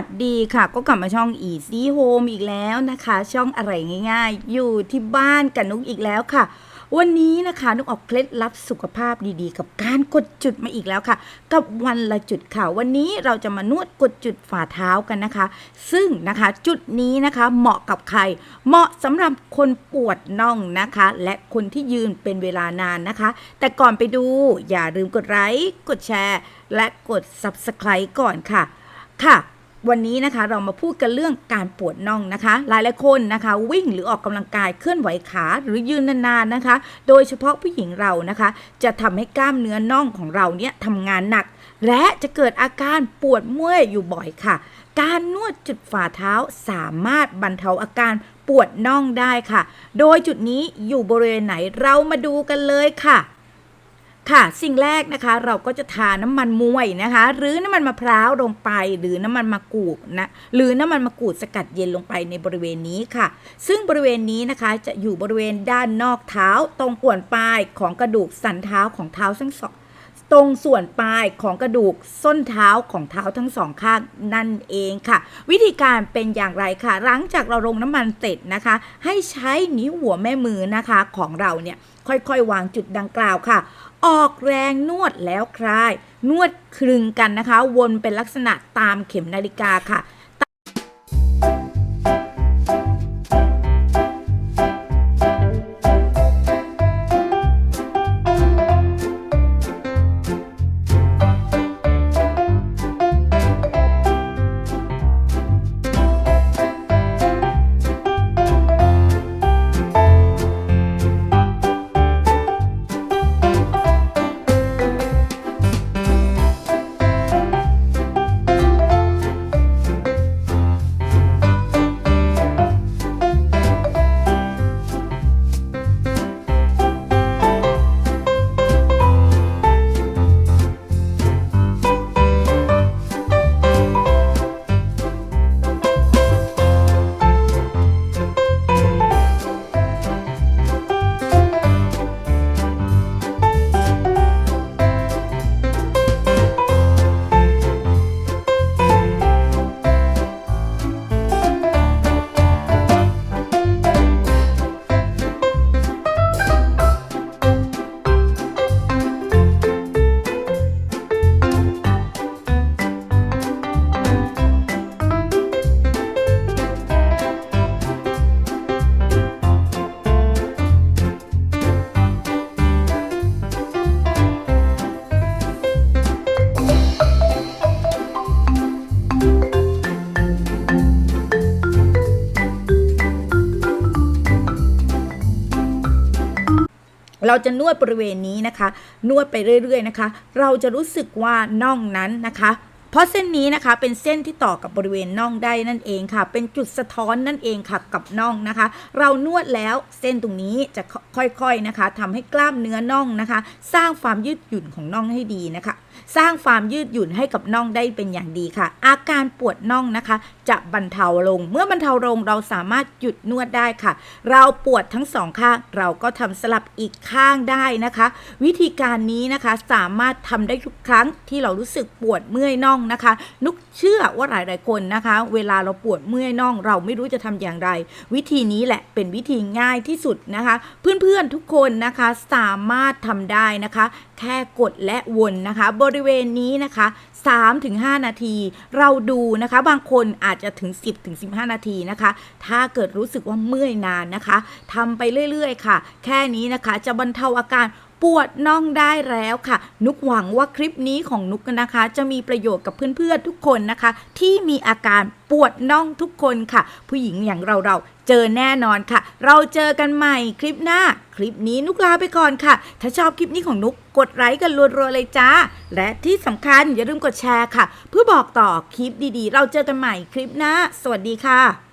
วัสดีค่ะ ก็กลับมาช่อง Easy Home อีกแล้วนะคะ ช่องอะไรง่ายๆ อยู่ที่บ้านกับนุกอีกแล้วค่ะ วันนี้นะคะนุกออกเคล็ดลับสุขภาพดีๆ กับการกดจุดมาอีกแล้วค่ะ กับวันละจุดค่ะ วันนี้เราจะมานวดกดจุดฝ่าเท้ากันนะคะ ซึ่งนะคะจุดนี้นะคะเหมาะกับใคร เหมาะสำหรับคนปวดน่องนะคะ และคนที่ยืนเป็นเวลานานนะคะ แต่ก่อนไปดูอย่าลืมกดไลค์กดแชร์ และกด Subscribe ก่อนค่ะค่ะ วันนี้นะคะเรามาพูดกันเรื่องการปวดน่องนะคะ หลายๆคนนะคะ วิ่งหรือออกกำลังกายเคลื่อนไหวขาหรือยืนนานๆนะคะ โดยเฉพาะผู้หญิงเรานะคะ จะทำให้กล้ามเนื้อน่องของเราเนี่ยทำงานหนัก และจะเกิดอาการปวดเมื่อยอยู่บ่อยค่ะ การนวดจุดฝ่าเท้าสามารถบรรเทาอาการปวดน่องได้ค่ะ โดยจุดนี้อยู่บริเวณไหนเรามาดูกันเลยค่ะ ค่ะ สิ่งแรกนะคะเราก็จะทาน้ำมันมวยนะคะ หรือน้ำมันมะพร้าวลงไป หรือน้ำมันมะกรูดนะหรือน้ำมันมะกรูดสกัดเย็นลงไปในบริเวณนี้ค่ะ ซึ่งบริเวณนี้นะคะจะอยู่บริเวณด้านนอกเท้า ตรงป่วนปลายของกระดูกสันเท้าของเท้าทั้งสองตรงส่วนปลายของกระดูกส้นเท้าของเท้าทั้งสองข้างนั่นเองค่ะ วิธีการเป็นอย่างไรค่ะ หลังจากเราลงน้ำมันเสร็จนะคะ ให้ใช้นิ้วหัวแม่มือนะคะของเราเนี่ยค่อยๆ วางจุดดังกล่าวค่ะ ออกแรงนวดแล้วคลาย นวดคลึงกันนะคะ วนเป็นลักษณะตามเข็มนาฬิกาค่ะ เราจะนวดบริเวณนี้นะคะ นวดไปเรื่อยๆนะคะ เราจะรู้สึกว่าน่องนั้นนะคะ เพราะเส้นนี้นะคะเป็นเส้นที่ต่อกับบริเวณน่องได้นั่นเองค่ะ เป็นจุดสะท้อนนั่นเองค่ะกับน่องนะคะ เรานวดแล้วเส้นตรงนี้จะค่อยๆนะคะทำให้กล้ามเนื้อน่องนะคะ สร้างความยืดหยุ่นของน่องให้ดีนะคะ สร้างความยืดหยุ่นให้กับน่องได้เป็นอย่างดีค่ะ อาการปวดน่องนะคะ จะบรรเทาลง เมื่อบรรเทาลงเราสามารถหยุดนวดได้ค่ะ เราปวดทั้งสองข้างเราก็ทำสลับอีกข้างได้นะคะ วิธีการนี้นะคะสามารถทำได้ทุกครั้งที่เรารู้สึกปวดเมื่อยน่องนะคะ นุกเชื่อว่าหลายๆคนนะคะ เวลาเราปวดเมื่อยน่อง เราไม่รู้จะทำอย่างไร วิธีนี้แหละเป็นวิธีง่ายที่สุดนะคะ เพื่อนๆทุกคนนะคะสามารถทำได้นะคะ แค่กดและวนนะคะ บริเวณนี้นะคะ 3-5 นาที เราดูนะคะ บางคนอาจจะถึง 10-15 นาทีนะคะ ถ้าเกิดรู้สึกว่าเมื่อยนานนะคะทำไปเรื่อยๆ ค่ะ แค่นี้นะคะจะบรรเทาอาการปวดน่องได้แล้วค่ะ นุกหวังว่าคลิปนี้ของนุกนะคะ จะมีประโยชน์กับเพื่อนๆทุกคนนะคะ ที่มีอาการ ปวดน่องทุกคนค่ะ ผู้หญิงอย่างเราเราเจอแน่นอนค่ะ เราเจอกันใหม่คลิปหน้า คลิปนี้นุกลาไปก่อนค่ะ ถ้าชอบคลิปนี้ของนุกกดไลค์กันรัวๆเลยจ้า และที่สำคัญอย่าลืมกดแชร์ค่ะ เพื่อบอกต่อคลิปดีๆ เราเจอกันใหม่คลิปหน้า สวัสดีค่ะ